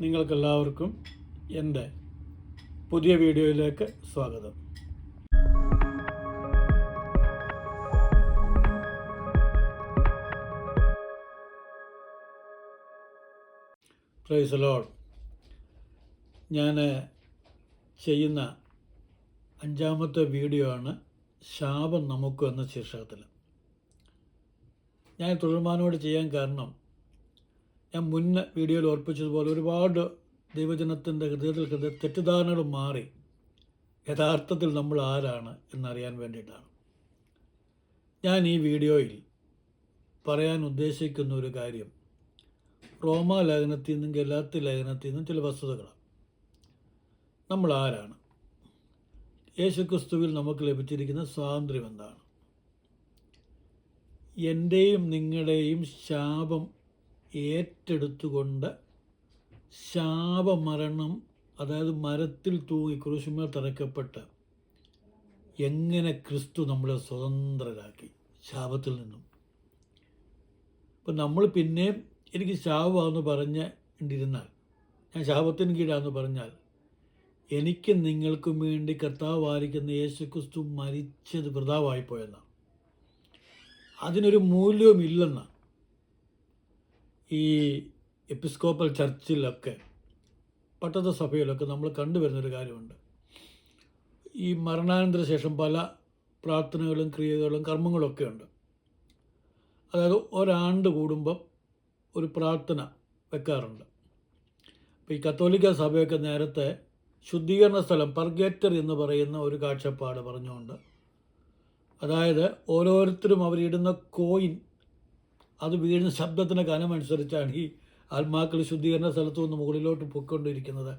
നിങ്ങൾക്കെല്ലാവർക്കും എന്റെ പുതിയ വീഡിയോയിലേക്ക് സ്വാഗതം. പ്രൈസ് ഞാൻ ചെയ്യുന്ന അഞ്ചാമത്തെ വീഡിയോ ആണ് ശാപം നമുക്ക് എന്ന ശീർഷകത്തിൽ. ഞാൻ തുടർമാനോട് ചെയ്യാൻ കാരണം ഞാൻ മുന്നേ വീഡിയോയിൽ ഓർപ്പിച്ചതുപോലെ ഒരുപാട് ദൈവജനത്തിന്റെ ഹൃദയത്തിൽ ഹൃദയ തെറ്റിദ്ധാരണകൾ മാറി. യഥാർത്ഥത്തിൽ നമ്മൾ ആരാണ് എന്നറിയാൻ വേണ്ടിയിട്ടാണ്. ഞാൻ ഈ വീഡിയോയിൽ പറയാൻ ഉദ്ദേശിക്കുന്ന ഒരു കാര്യം. റോമ ലേഖനത്തിൽ നിന്നും ഗലാത്തി ലേഖനത്തിൽ നിന്നും ചില വസ്തുതകളാണ്. നമ്മൾ ആരാണ്? യേശുക്രിസ്തുവിൽ നമുക്ക് ലഭിച്ചിരിക്കുന്ന സ്വാതന്ത്ര്യം എന്താണ്? എന്റെയും നിങ്ങളുടെയും ശാപം ഏറ്റെടുത്തുകൊണ്ട് ശാപമരണം അതായത് മരത്തിൽ തൂങ്ങി കുരിശുമേൽ തറയ്ക്കപ്പെട്ട് എങ്ങനെ ക്രിസ്തു നമ്മളെ സ്വതന്ത്രരാക്കി? ശാപത്തിൽ നിന്നും. അപ്പം നമ്മൾ പിന്നെയും എനിക്ക് ശാപമാണെന്ന് പറഞ്ഞ് ഇരുന്നാൽ ഞാൻ ശാപത്തിന് കീഴാന്ന് പറഞ്ഞാൽ എനിക്ക് നിങ്ങൾക്കും വേണ്ടി കർത്താവ് വാരിക്കുന്ന യേശു ക്രിസ്തു മരിച്ചത് വൃതാവായിപ്പോയെന്നാണ് അതിനൊരു മൂല്യവുമില്ലെന്നാണ്. ഈ എപ്പിസ്കോപ്പൽ ചർച്ചിലൊക്കെ പട്ടത്ത സഭയിലൊക്കെ നമ്മൾ കണ്ടുവരുന്നൊരു കാര്യമുണ്ട്. ഈ മരണാനന്തര ശേഷം പല പ്രാർത്ഥനകളും ക്രിയകളും കർമ്മങ്ങളൊക്കെ ഉണ്ട്. അതായത് ഒരാണ്ട് കൂടുമ്പം ഒരു പ്രാർത്ഥന വെക്കാറുണ്ട്. അപ്പോൾ ഈ കത്തോലിക്ക സഭയൊക്കെ നേരത്തെ ശുദ്ധീകരണ സ്ഥലം പർഗേറ്റർ എന്ന് പറയുന്ന ഒരു കാഴ്ചപ്പാട് പറഞ്ഞുകൊണ്ട് അതായത് ഓരോരുത്തരും അവരിടുന്ന കോയിൻ അത് വീഴുന്ന ശബ്ദത്തിന് കനമനുസരിച്ചാണ് ഈ ആത്മാക്കൾ ശുദ്ധീകരണ സ്ഥലത്തു നിന്ന് മുകളിലോട്ട് പൊയ്ക്കൊണ്ടിരിക്കുന്നത്.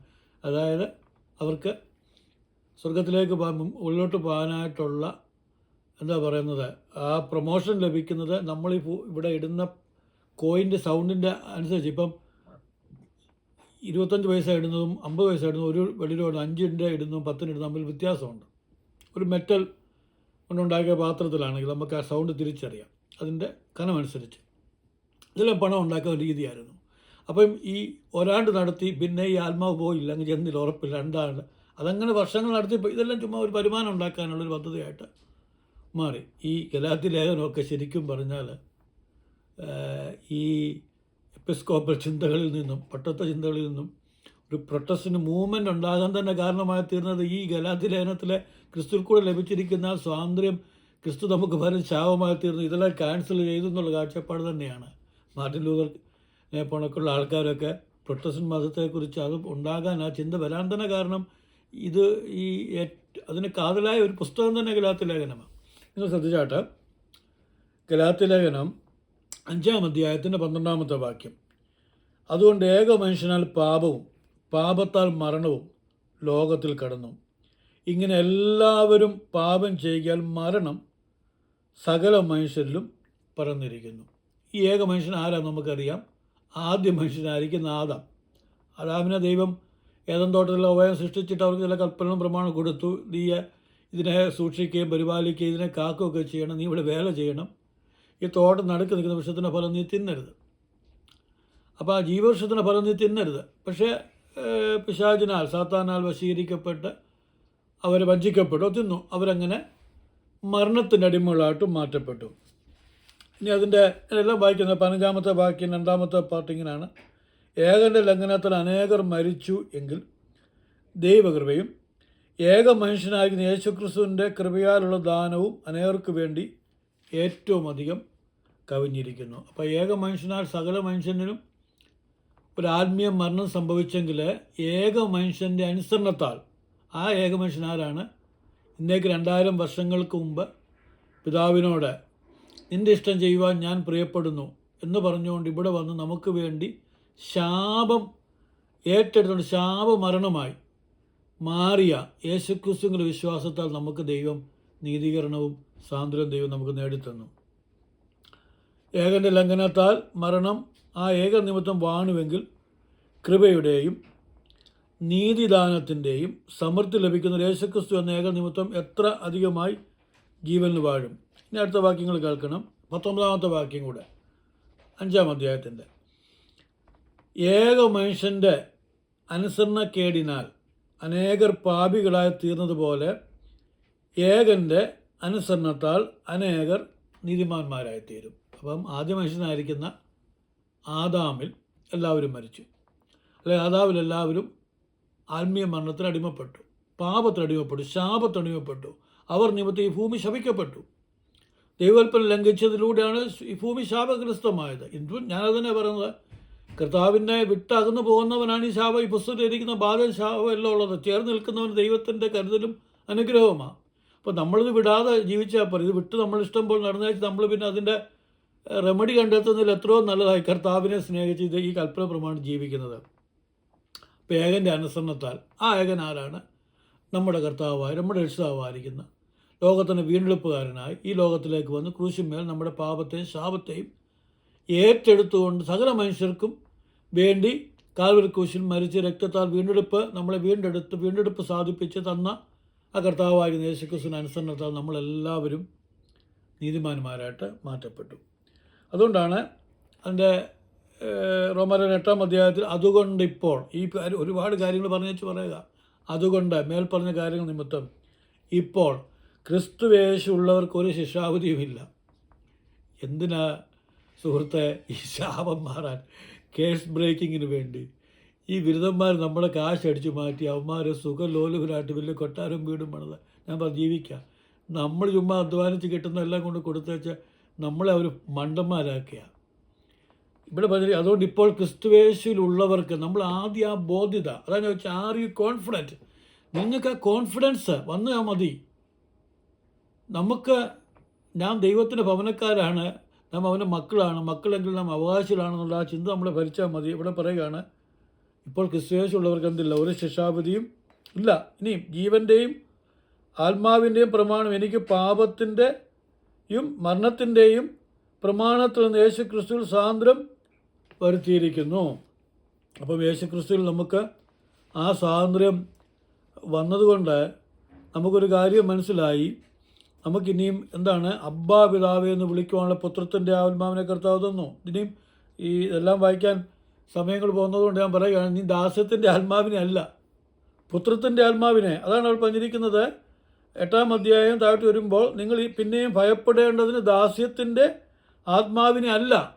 അതായത് അവർക്ക് സ്വർഗത്തിലേക്ക് ഉള്ളിലോട്ട് പോകാനായിട്ടുള്ള എന്താ പറയുന്നത് ആ പ്രൊമോഷൻ ലഭിക്കുന്നത് നമ്മൾ ഈ ഇവിടെ ഇടുന്ന കോയിന്റെ സൗണ്ടിന്റെ അനുസരിച്ച്. ഇപ്പം ഇരുപത്തഞ്ച് പൈസ ഇടുന്നതും അമ്പത് പൈസ ഇടുന്നതും ഒരു വെളിയിലോട്ട് അഞ്ചിന്റെ ഇടുന്നതും പത്തിന് ഇടുന്നതും തമ്മിൽ വ്യത്യാസമുണ്ട്. ഒരു മെറ്റൽ കൊണ്ടുണ്ടാക്കിയ പാത്രത്തിലാണെങ്കിൽ നമുക്ക് ആ സൗണ്ട് തിരിച്ചറിയാം. അതിന്റെ കനമനുസരിച്ച്. ഇതെല്ലാം പണം ഉണ്ടാക്കുന്ന രീതിയായിരുന്നു. അപ്പം ഈ ഒരാണ്ട് നടത്തി പിന്നെ ഈ ആത്മാവ് പോയില്ല അങ്ങ് ചെന്നില്ല ഉറപ്പില്ല രണ്ടാണ്ട്. അതങ്ങനെ വർഷങ്ങൾ നടത്തി ഇതെല്ലാം ചുമ്മാ ഒരു വരുമാനം ഉണ്ടാക്കാനുള്ളൊരു പദ്ധതിയായിട്ട് മാറി. ഈ ഗലാത്തി ലേഖനമൊക്കെ ശരിക്കും പറഞ്ഞാൽ ഈ എപ്പിസ്കോപ്പൽ ചിന്തകളിൽ നിന്നും പട്ടത്ത ചിന്തകളിൽ നിന്നും ഒരു പ്രൊട്ടസ്റ്റിന് മൂവ്മെന്റ് ഉണ്ടാകാൻ തന്നെ കാരണമായി തീർന്നത് ഈ ഗലാത്തി ലേഖനത്തിലെ ക്രിസ്തുവിൽ കൂടെ ലഭിച്ചിരിക്കുന്ന സ്വാതന്ത്ര്യം ക്രിസ്തു നമുക്ക് ഭരം ശാപമായി തീർന്നു. ഇതെല്ലാം ക്യാൻസൽ ചെയ്തു എന്നുള്ള കാഴ്ചപ്പാട് തന്നെയാണ്. മാർട്ടിൻ ലൂതർ പോണക്കുള്ള ആൾക്കാരൊക്കെ പ്രൊട്ടസ്റ്റന്റ് മതത്തെക്കുറിച്ച് അത് ഉണ്ടാകാൻ ആ ചിന്ത വരാൻ തന്നെ കാരണം ഇത് ഈ അതിന് കാതലായ ഒരു പുസ്തകം തന്നെ ഗലാത്തി ലേഖനമാണ്. നിങ്ങൾ ശ്രദ്ധിച്ചാട്ട്. ഗലാത്തി ലേഖനം അഞ്ചാം അധ്യായത്തിന്റെ പന്ത്രണ്ടാമത്തെ വാക്യം. അതുകൊണ്ട് ഏക മനുഷ്യനാൽ പാപവും പാപത്താൽ മരണവും ലോകത്തിൽ കടന്നു. ഇങ്ങനെ എല്ലാവരും പാപം ചെയ്യാൽ മരണം സകല മനുഷ്യരിലും പറന്നിരിക്കുന്നു ഈ ഏക മനുഷ്യൻ ആരാ നമുക്കറിയാം. ആദ്യ മനുഷ്യനായിരിക്കും ആദാം ആദാമിനെ ദൈവം ഏതം തോട്ടത്തിലെ ഉഭയം സൃഷ്ടിച്ചിട്ട് അവർക്ക് ചില കൽപ്പനകളും പ്രമാണം കൊടുത്തു. നീ ഇതിനെ സൂക്ഷിക്കുകയും പരിപാലിക്കുകയും ഇതിനെ കാക്കുകയൊക്കെ ചെയ്യണം. നീ ഇവിടെ വേല ചെയ്യണം. ഈ തോട്ടം നടുക്ക് നിൽക്കുന്ന വൃക്ഷത്തിന്റെ ഫലം നീ തിന്നരുത്. അപ്പോൾ ആ ജീവവൃക്ഷത്തിന്റെ ഫലം നീ തിന്നരുത്. പക്ഷേ പിശാചിനാൽ സാത്താനാൽ വശീകരിക്കപ്പെട്ട് അവർ വഞ്ചിക്കപ്പെട്ടു തിന്നു. അവരങ്ങനെ മരണത്തിന്റെ അടിമകളായിട്ടും മാറ്റപ്പെട്ടു. ഇനി അതിന്റെ എല്ലാം വായിക്കുന്ന പതിനഞ്ചാമത്തെ വാക്യം രണ്ടാമത്തെ പാർട്ട് ഇങ്ങനെയാണ്. ഏകന്റെ ലംഘനത്തിൽ അനേകർ മരിച്ചു എങ്കിൽ ദൈവകൃപയും ഏക മനുഷ്യനായിരിക്കുന്ന യേശുക്രിസ്തുവിന്റെ കൃപയാലുള്ള ദാനവും അനേകർക്ക് വേണ്ടി ഏറ്റവും അധികം കവിഞ്ഞിരിക്കുന്നു. അപ്പോൾ ഏക മനുഷ്യനാൽ സകല മനുഷ്യനും ഒരു ആത്മീയ മരണം സംഭവിച്ചെങ്കിൽ ഏക മനുഷ്യന്റെ അനുസരണത്താൽ ആ ഏക മനുഷ്യനാരാണ് ഇന്നേക്ക് രണ്ടായിരം വർഷങ്ങൾക്ക് മുമ്പ് പിതാവിനോട് നിന്റെ ഇഷ്ടം ചെയ്യുവാൻ ഞാൻ പ്രിയപ്പെടുന്നു എന്ന് പറഞ്ഞുകൊണ്ട് ഇവിടെ വന്ന് നമുക്ക് വേണ്ടി ശാപം ഏറ്റെടുത്തുകൊണ്ട് ശാപമരണമായി മാറിയ യേശുക്രിസ്തുവിന്റെ വിശ്വാസത്താൽ നമുക്ക് ദൈവം നീതീകരണവും സ്വാതന്ത്ര്യവും ദൈവം നമുക്ക് നേടിത്തന്നു. ഏകന്റെ ലംഘനത്താൽ മരണം ആ ഏക നിമിത്തം വാണുവെങ്കിൽ കൃപയുടെയും നീതിദാനത്തിന്റെയും സമൃദ്ധി ലഭിക്കുന്ന യേശുക്രിസ്തു എന്ന ഏക നിമിത്തം എത്ര അധികമായി ജീവനിൽ വാഴും? ഇനി അടുത്ത വാക്യങ്ങൾ കേൾക്കണം. പത്തൊമ്പതാമത്തെ വാക്യം കൂടെ. അഞ്ചാം അധ്യായത്തിന്റെ. ഏക മനുഷ്യന്റെ അനുസരണക്കേടിനാൽ അനേകർ പാപികളായി തീർന്നതുപോലെ ഏകന്റെ അനുസരണത്താൽ അനേകർ നീതിമാന്മാരായി തീരും. അപ്പം ആദ്യ മനുഷ്യനായിരിക്കുന്ന ആദാമിൽ എല്ലാവരും മരിച്ചു. അല്ലെ ആദാവിൽ എല്ലാവരും ആത്മീയ മരണത്തിന് അടിമപ്പെട്ടു. പാപത്തിനടിമപ്പെട്ടു ശാപത്തിനടിമപ്പെട്ടു അവർ നിമിത്തം ഈ ഭൂമി ശപിക്കപ്പെട്ടു. ദൈവകൽപ്പന ലംഘിച്ചതിലൂടെയാണ് ഈ ഭൂമി ശാപഗ്രസ്തമായത്. എന്തും ഞാനതന്നെ പറയുന്നത്. കർത്താവിനെ വിട്ടകന്നു പോകുന്നവനാണ് ഈ ശാപം. ഈ പുസ്തകത്തിൽ ഇരിക്കുന്ന ബാധ ശാപം എല്ലാം ഉള്ളത്. ചേർന്ന് നിൽക്കുന്നവൻ ദൈവത്തിന്റെ കരുതലും അനുഗ്രഹവുമാണ്. അപ്പോൾ നമ്മളിത് വിടാതെ ജീവിച്ചാൽ പോലും ഇത് വിട്ട് നമ്മൾ ഇഷ്ടം പോലെ നടന്നേച്ച് നമ്മൾ പിന്നെ അതിന്റെ റെമഡി കണ്ടെത്തുന്നതിൽ എത്രയോ നല്ലതായി കർത്താവിനെ സ്നേഹിച്ച് ഇത് ഈ കൽപ്പന പ്രമാണം ജീവിക്കുന്നത്. അപ്പോൾ ഏകന്റെ അനുസരണത്താൽ ആ ഏകൻ ആരാണ്? നമ്മുടെ കർത്താവായ നമ്മുടെ രക്ഷിതാവായിരിക്കുന്ന ലോകത്തിന് വീണ്ടെടുപ്പുകാരനായി ഈ ലോകത്തിലേക്ക് വന്ന് ക്രൂശിന്മേൽ നമ്മുടെ പാപത്തെയും ശാപത്തെയും ഏറ്റെടുത്തുകൊണ്ട് സകല മനുഷ്യർക്കും വേണ്ടി കാൽവരി ക്രൂശിൽ മരിച്ച് രക്തത്താൽ വീണ്ടെടുപ്പ് നമ്മളെ വീണ്ടെടുത്ത് വീണ്ടെടുപ്പ് സാധിപ്പിച്ച് തന്ന ആ കർത്താവായിരുന്ന യേശുക്രിസ്തുവിന് അനുസരണത്താൽ നമ്മളെല്ലാവരും നീതിമാന്മാരായിട്ട് മാറ്റപ്പെട്ടു. അതുകൊണ്ടാണ് അതിന്റെ റോമരൻ എട്ടാം അധ്യായത്തിൽ അതുകൊണ്ട് ഇപ്പോൾ ഈ ഒരുപാട് കാര്യങ്ങൾ പറഞ്ഞു വെച്ച് പറയുക. അതുകൊണ്ട് മേൽപ്പറഞ്ഞ പറഞ്ഞ കാര്യങ്ങൾ നിമിത്തം ഇപ്പോൾ ക്രിസ്തുവേശു ഉള്ളവർക്ക് ഒരു ശിക്ഷാവധിയുമില്ല. എന്തിനാ സുഹൃത്തെ ഈ ശാപം മാറാൻ കേസ് ബ്രേക്കിങ്ങിന് വേണ്ടി? ഈ ബിരുദന്മാർ നമ്മളെ കാശ് അടിച്ചു മാറ്റി അവന്മാർ സുഖലോലുപരായിട്ട് വലിയ കൊട്ടാരം വീടും പണിത്. ഞാൻ പറഞ്ഞു ജീവിക്കാം. നമ്മൾ ചുമ്മാ അധ്വാനിച്ച് കിട്ടുന്ന എല്ലാം കൊണ്ട് കൊടുത്തേച്ച് നമ്മളെ അവർ മണ്ടന്മാരാക്കുക ഇവിടെ പറഞ്ഞു അതുകൊണ്ട് ഇപ്പോൾ ക്രിസ്തുവേശുവിലുള്ളവർക്ക് നമ്മൾ ആദ്യം ആ ബോധ്യത അതാണ് ചോദിച്ചാൽ ആർ യു കോൺഫിഡന്റ് നിങ്ങൾക്ക് ആ കോൺഫിഡൻസ് വന്നാൽ മതി. നമുക്ക് നാം ദൈവത്തിന്റെ ഭവനക്കാരാണ് നാം അവന്റെ മക്കളാണ് മക്കളെങ്കിൽ നാം അവകാശികളാണെന്നുള്ള ആ ചിന്ത നമ്മളെ ഭരിച്ചാൽ മതി. ഇവിടെ പറയുകയാണ് ഇപ്പോൾ ക്രിസ്തുവേശുള്ളവർക്ക് എന്തില്ല? ഒരു ശിക്ഷാപതിയും ഇല്ല. ഇനിയും ജീവന്റെയും ആത്മാവിന്റെയും പ്രമാണം എനിക്ക് പാപത്തിന്റെയും മരണത്തിന്റെയും പ്രമാണത്തിൽ നിന്ന് യേശു ക്രിസ്തുവിൽ സ്വാതന്ത്ര്യം വരുത്തിയിരിക്കുന്നു. അപ്പം യേശു ക്രിസ്തുവിൽ നമുക്ക് ആ സ്വാതന്ത്ര്യം വന്നതുകൊണ്ട് നമുക്കൊരു കാര്യം മനസ്സിലായി. നമുക്കിനിയും എന്താണ് അബ്ബാ പിതാവേ എന്ന് വിളിക്കുവാനുള്ള പുത്രത്തിന്റെ ആത്മാവിനെ കർത്താവ് തന്നു. ഇനിയും ഈ ഇതെല്ലാം വായിക്കാൻ സമയങ്ങൾ പോകുന്നതുകൊണ്ട് ഞാൻ പറയുകയാണ് നീ ദാസ്യത്തിന്റെ ആത്മാവിനെ അല്ല പുത്രത്തിന്റെ ആത്മാവിനെ. അതാണ് അവൾ പറഞ്ഞിരിക്കുന്നത്. എട്ടാം അധ്യായം താഴ്ത്തി വരുമ്പോൾ നിങ്ങൾ പിന്നെയും ഭയപ്പെടേണ്ടതിന് ദാസ്യത്തിന്റെ ആത്മാവിനെ അല്ല.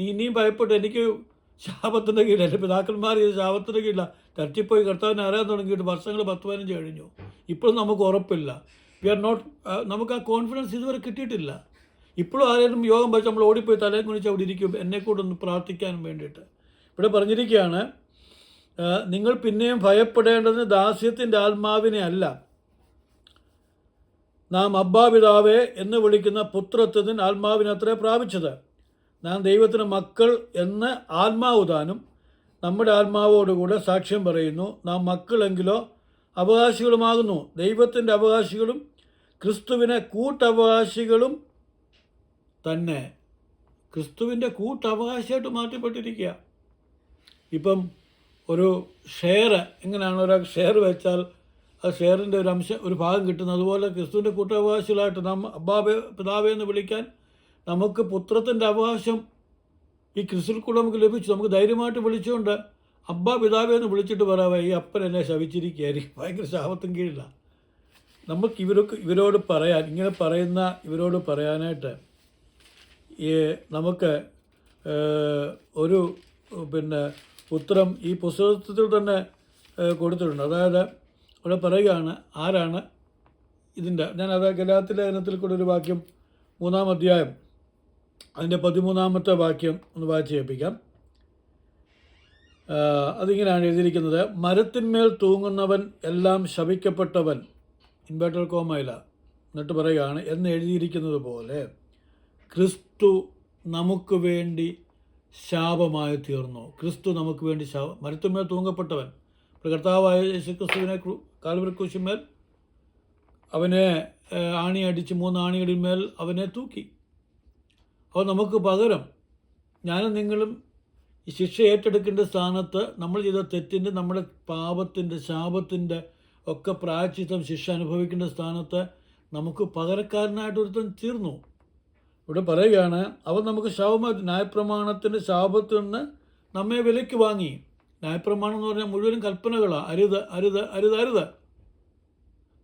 നീ ഇനിയും ഭയപ്പെട്ടു എനിക്ക് ശാപത്തിന്റെ കീഴിൽ എന്റെ പിതാക്കന്മാർ ഇത് ശാപത്തിന്റെ കീഴിലാണ് തട്ടിപ്പോയി കർത്താവിനെ അറിയാൻ തുടങ്ങിയിട്ട് വർഷങ്ങൾ പത്ത് പതിനഞ്ച് കഴിഞ്ഞു. ഇപ്പോഴും നമുക്ക് ഉറപ്പില്ല. വി ആർ നോട്ട് നമുക്ക് ആ കോൺഫിഡൻസ് ഇതുവരെ കിട്ടിയിട്ടില്ല. ഇപ്പോഴും ആരെങ്കിലും യോഗം വെച്ച് നമ്മൾ ഓടിപ്പോയി തലയും കുനിച്ച് അവിടെ ഇരിക്കും എന്നെ കൂടെ ഒന്ന് പ്രാർത്ഥിക്കാൻ വേണ്ടിയിട്ട്. ഇവിടെ പറഞ്ഞിരിക്കുകയാണ് നിങ്ങൾ പിന്നെയും ഭയപ്പെടേണ്ടതിന് ദാസ്യത്തിന്റെ ആത്മാവിനെ അല്ല. നാം അബ്ബാപിതാവേ എന്ന് വിളിക്കുന്ന പുത്രത്വത്തിന് ആത്മാവിനെ അത്രേ പ്രാപിച്ചത്. നാം ദൈവത്തിന് മക്കൾ എന്ന് ആത്മാവുദാനും നമ്മുടെ ആത്മാവോടുകൂടെ സാക്ഷ്യം പറയുന്നു. നാം മക്കളെങ്കിലോ അവകാശികളുമാകുന്നു. ദൈവത്തിന്റെ അവകാശികളും ക്രിസ്തുവിനെ കൂട്ടവകാശികളും തന്നെ ക്രിസ്തുവിന്റെ കൂട്ടവകാശിയായിട്ട് മാറ്റപ്പെട്ടിരിക്കുക. ഇപ്പം ഒരു ഷെയർ എങ്ങനെയാണ് ഒരാൾ ഷെയർ വെച്ചാൽ ആ ഷെയറിന്റെ ഒരു അംശം ഒരു ഭാഗം കിട്ടുന്നത്. അതുപോലെ ക്രിസ്തുവിന്റെ കൂട്ടവകാശികളായിട്ട് നമ്മ അബ്ബാബെ പിതാവെ എന്ന് വിളിക്കാൻ നമുക്ക് പുത്രത്തിന്റെ അവകാശം ഈ ക്രിസ്തുവിൽ കൂടെ നമുക്ക് ലഭിച്ചു. നമുക്ക് ധൈര്യമായിട്ട് വിളിച്ചുകൊണ്ട് അബ്ബ പിതാവെ എന്ന് വിളിച്ചിട്ട് പറയാവേ ഈ അപ്പൻ എന്നെ ശവിച്ചിരിക്കുകയായിരിക്കും. ഭയങ്കര ശാപത്തും കീഴില്ല നമുക്ക് ഇവരൊക്കെ ഇവരോട് പറയാൻ ഇങ്ങനെ പറയുന്ന ഇവരോട് പറയാനായിട്ട് നമുക്ക് ഒരു പിന്നെ ഉത്തരം ഈ പുസ്തകത്തിൽ തന്നെ കൊടുത്തിട്ടുണ്ട്. അതായത് ഇവിടെ പറയുകയാണ് ആരാണ് ഇതിന്റെ ഞാൻ അത് ഗലാത്തിലെ ഇനത്തിൽ കൂടെ ഒരു വാക്യം മൂന്നാം അധ്യായം അതിന്റെ പതിമൂന്നാമത്തെ വാക്യം ഒന്ന് വായിച്ച് കേൾപ്പിക്കാം. അതിങ്ങനെയാണ് എഴുതിയിരിക്കുന്നത്. മരത്തിന്മേൽ തൂങ്ങുന്നവൻ എല്ലാം ശപിക്കപ്പെട്ടവൻ. ഇൻവേർട്ടർ കോമയില. എന്നിട്ട് പറയുകയാണ് എന്ന് എഴുതിയിരിക്കുന്നത് പോലെ ക്രിസ്തു നമുക്ക് വേണ്ടി ശാപമായി തീർന്നു. ക്രിസ്തു നമുക്ക് വേണ്ടി ശാപ മരുത്തുമേൽ തൂങ്ങപ്പെട്ടവൻ കർത്താവായ യേശു ക്രിസ്തുവിനെ കാൽവരി അവനെ ആണി അടിച്ച് മൂന്ന് ആണികളിന്മേൽ അവനെ തൂക്കി. അപ്പോൾ നമുക്ക് പകരം ഞാനും നിങ്ങളും ഈ ശിക്ഷ ഏറ്റെടുക്കേണ്ട സ്ഥാനത്ത് നമ്മൾ ചെയ്ത തെറ്റിന്റെ നമ്മുടെ പാപത്തിന്റെ ശാപത്തിന്റെ ഒക്കെ പ്രായച്ചിത്തം ശിക്ഷ അനുഭവിക്കേണ്ട സ്ഥാനത്ത് നമുക്ക് പകരക്കാരനായിട്ട് ഒരുത്തൻ തീർന്നു. ഇവിടെ പറയുകയാണ് അവൻ നമുക്ക് ശാപമ ന്യായപ്രമാണത്തിന്റെ ശാപത്തിൽ നിന്ന് നമ്മെ വിലയ്ക്ക് വാങ്ങി. ന്യായപ്രമാണം എന്ന് പറഞ്ഞാൽ മുഴുവനും കൽപ്പനകളാണ് അരുത് അരുത് അരുത് അരുത്.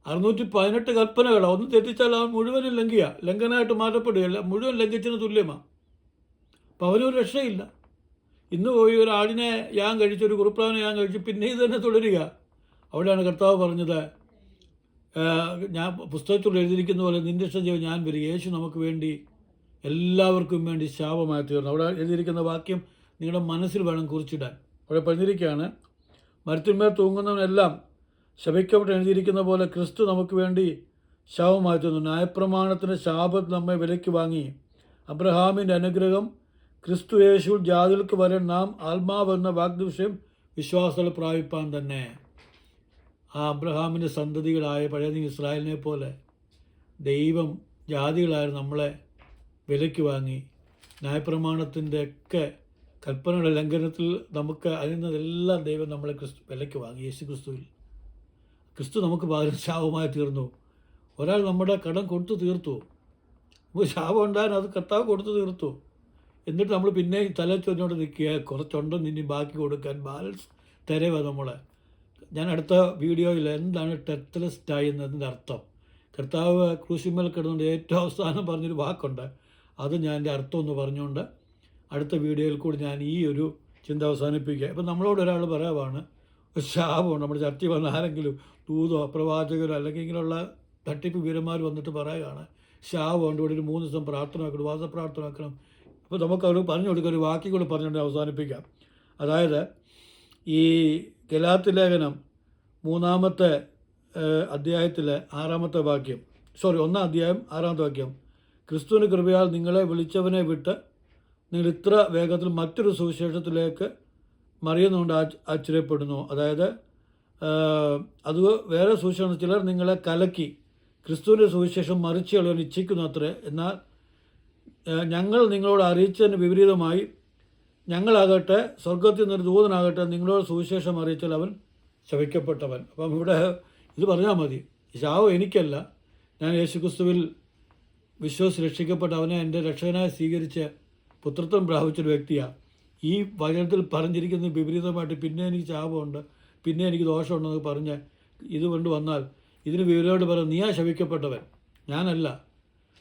അറുന്നൂറ്റി പതിനെട്ട് കൽപ്പനകളാണ് ഒന്ന് തെറ്റിച്ചാൽ അവൻ മുഴുവനും ലംഘിയ. ലംഘനമായിട്ട് മാറ്റപ്പെടുകയല്ല. മുഴുവൻ ലംഘിച്ചതിന് തുല്യമാണ് അപ്പം അവനൊരു രക്ഷയില്ല. ഇന്ന് പോയി ഒരു ആടിനെ ഞാൻ കഴിച്ചു ഒരു കുറുപ്രാവിനെ ഞാൻ കഴിച്ച് പിന്നെ ഇത് തന്നെ തുടരുക. അവിടെയാണ് കർത്താവ് പറഞ്ഞത് ഞാൻ പുസ്തകത്തിൽ എഴുതിയിരിക്കുന്ന പോലെ നിന്റെ ഇഷ്ടം ഞാൻ വരും. യേശു നമുക്ക് വേണ്ടി എല്ലാവർക്കും വേണ്ടി ശാപമായി തീർന്നു. അവിടെ എഴുതിയിരിക്കുന്ന വാക്യം നിങ്ങളുടെ മനസ്സിൽ വേണം കുറിച്ചിടാൻ. അവിടെ പറഞ്ഞിരിക്കുകയാണ് മരത്തിന്മേൽ തൂങ്ങുന്നവനെല്ലാം ശപിക്കപ്പെട്ട് എഴുതിയിരിക്കുന്ന പോലെ ക്രിസ്തു നമുക്ക് വേണ്ടി ശാപമായി തീർന്നു. ന്യായപ്രമാണത്തിന് ശാപത്ത് നമ്മെ വിലയ്ക്ക് വാങ്ങി. അബ്രഹാമിന്റെ അനുഗ്രഹം ക്രിസ്തു യേശു ജാതികൾക്ക് വരെ നാം ആത്മാവെന്ന വാഗ്ദൃശ്യം വിശ്വാസത്തിൽ പ്രാപിപ്പാൻ തന്നെ. ആ അബ്രഹാമിന്റെ സന്തതികളായ പഴയ ഇസ്രായേലിനെ പോലെ ദൈവം ജാതികളായ നമ്മളെ വിലയ്ക്ക് വാങ്ങി ന്യായപ്രമാണത്തിന്റെ ഒക്കെ കൽപ്പനയുടെ ലംഘനത്തിൽ നമുക്ക് അറിയുന്നതെല്ലാം ദൈവം നമ്മളെ ക്രിസ്തു വിലയ്ക്ക് വാങ്ങി. യേശു ക്രിസ്തുവിൽ. ക്രിസ്തു നമുക്ക് പകരം ശാപമായി തീർന്നു. ഒരാൾ നമ്മുടെ കടം കൊടുത്തു തീർത്തു. നമുക്ക് ശാപം ഉണ്ടായാലും അത് കർത്താവ് കൊടുത്തു തീർത്തു. എന്നിട്ട് നമ്മൾ പിന്നെ തല ചൊന്നോട് നിൽക്കുക കുറച്ചുണ്ടെന്ന് ഇനി ബാക്കി കൊടുക്കാൻ ബാലൻസ് തരവ നമ്മളെ. ഞാൻ അടുത്ത വീഡിയോയിൽ എന്താണ് ടെത്തലസ്റ്റായി എന്നതിന്റെ അർത്ഥം. കർത്താവ് ക്രൂശിമൽ കിടന്നുകൊണ്ട് ഏറ്റവും അവസാനം പറഞ്ഞൊരു വാക്കുണ്ട്. അത് ഞാൻ എന്റെ അർത്ഥം ഒന്ന് പറഞ്ഞുകൊണ്ട് അടുത്ത വീഡിയോയിൽ കൂടി ഞാൻ ഈ ഒരു ചിന്ത അവസാനിപ്പിക്കുക ഇപ്പം നമ്മളോട് ഒരാൾ പറയാവാണ് ഒരു ശാപമാണ് നമ്മുടെ ചർച്ച വന്ന ആരെങ്കിലും ദൂതോ പ്രവാചകരോ അല്ലെങ്കിൽ ഇങ്ങനെയുള്ള തട്ടിപ്പ് വീരന്മാർ വന്നിട്ട് പറയുകയാണ് ശാപമുണ്ട് ഇവിടെ ഒരു മൂന്ന് ദിവസം പ്രാർത്ഥന ആക്കണം വാസ പ്രാർത്ഥന ആക്കണം അപ്പോൾ നമുക്ക് അവർ പറഞ്ഞു കൊടുക്കുക ഒരു വാക്കി കൂടെ പറഞ്ഞുകൊണ്ട് അവസാനിപ്പിക്കാം. അതായത് ഈ ഗലാത്ത് ലേഖനം മൂന്നാമത്തെ അധ്യായത്തിലെ ആറാമത്തെ വാക്യം. സോറി ഒന്നാം അധ്യായം ആറാമത്തെ വാക്യം. ക്രിസ്തുവിന് കൃപയാൽ നിങ്ങളെ വിളിച്ചവനെ വിട്ട് നിങ്ങൾ ഇത്ര വേഗത്തിൽ മറ്റൊരു സുവിശേഷത്തിലേക്ക് മറിയുന്നുകൊണ്ട് ആശ്ചര്യപ്പെടുന്നു. അതായത് അത് വേറെ സുവിശേഷം ചിലർ നിങ്ങളെ കലക്കി ക്രിസ്തുവിന്റെ സുവിശേഷം മറിച്ച് കളയാൻ ഇച്ഛിക്കുന്നു അത്രേ. എന്നാൽ ഞങ്ങൾ നിങ്ങളോട് അറിയിച്ചതിന് വിപരീതമായി ഞങ്ങളാകട്ടെ സ്വർഗത്തിൽ നിന്നൊരു ദൂതനാകട്ടെ നിങ്ങളോട് സുവിശേഷം അറിയിച്ചാൽ അവൻ ശവിക്കപ്പെട്ടവൻ. അപ്പം ഇവിടെ ഇത് പറഞ്ഞാൽ മതി. ശാവ് എനിക്കല്ല. ഞാൻ യേശുക്രിസ്തുവിൽ വിശ്വസ് രക്ഷിക്കപ്പെട്ട അവനെ എന്റെ രക്ഷകനായി സ്വീകരിച്ച് പുത്രത്വം പ്രാപിച്ചൊരു വ്യക്തിയാണ് ഈ വചനത്തിൽ പറഞ്ഞിരിക്കുന്ന വിപരീതമായിട്ട് പിന്നെ എനിക്ക് ശാപമുണ്ട് പിന്നെ എനിക്ക് ദോഷമുണ്ടെന്ന് പറഞ്ഞ് ഇത് കൊണ്ട് വന്നാൽ ഇതിന് വിവരമായിട്ട് പറയാം നീയാ ശവിക്കപ്പെട്ടവൻ. ഞാനല്ല.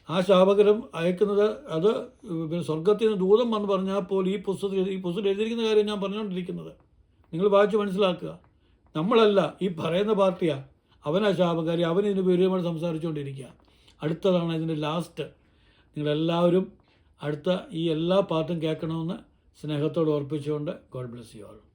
ആ ശാപകരം അയക്കുന്നത് അത് പിന്നെ സ്വർഗത്തിൽ നിന്ന് ദൂതം വന്ന് പറഞ്ഞാൽ പോലും ഈ പുസ്തകത്തിൽ ഈ പുസ്തകത്തിൽ എഴുതിയിരിക്കുന്ന കാര്യം ഞാൻ പറഞ്ഞുകൊണ്ടിരിക്കുന്നത്. നിങ്ങൾ വായിച്ച് മനസ്സിലാക്കുക. നമ്മളല്ല ഈ പറയുന്ന പാർട്ടിയാണ് അവനാ ശാപകാരി അവൻ ഇതിന് വിവരമായിട്ട് സംസാരിച്ചുകൊണ്ടിരിക്കുക. അടുത്തതാണ് ഇതിന്റെ ലാസ്റ്റ്. നിങ്ങളെല്ലാവരും അടുത്ത ഈ എല്ലാ പാട്ടും കേൾക്കണമെന്ന് സ്നേഹത്തോട് ഓർപ്പിച്ചുകൊണ്ട് ഗോഡ് ബ്ലെസ് യു ആൾ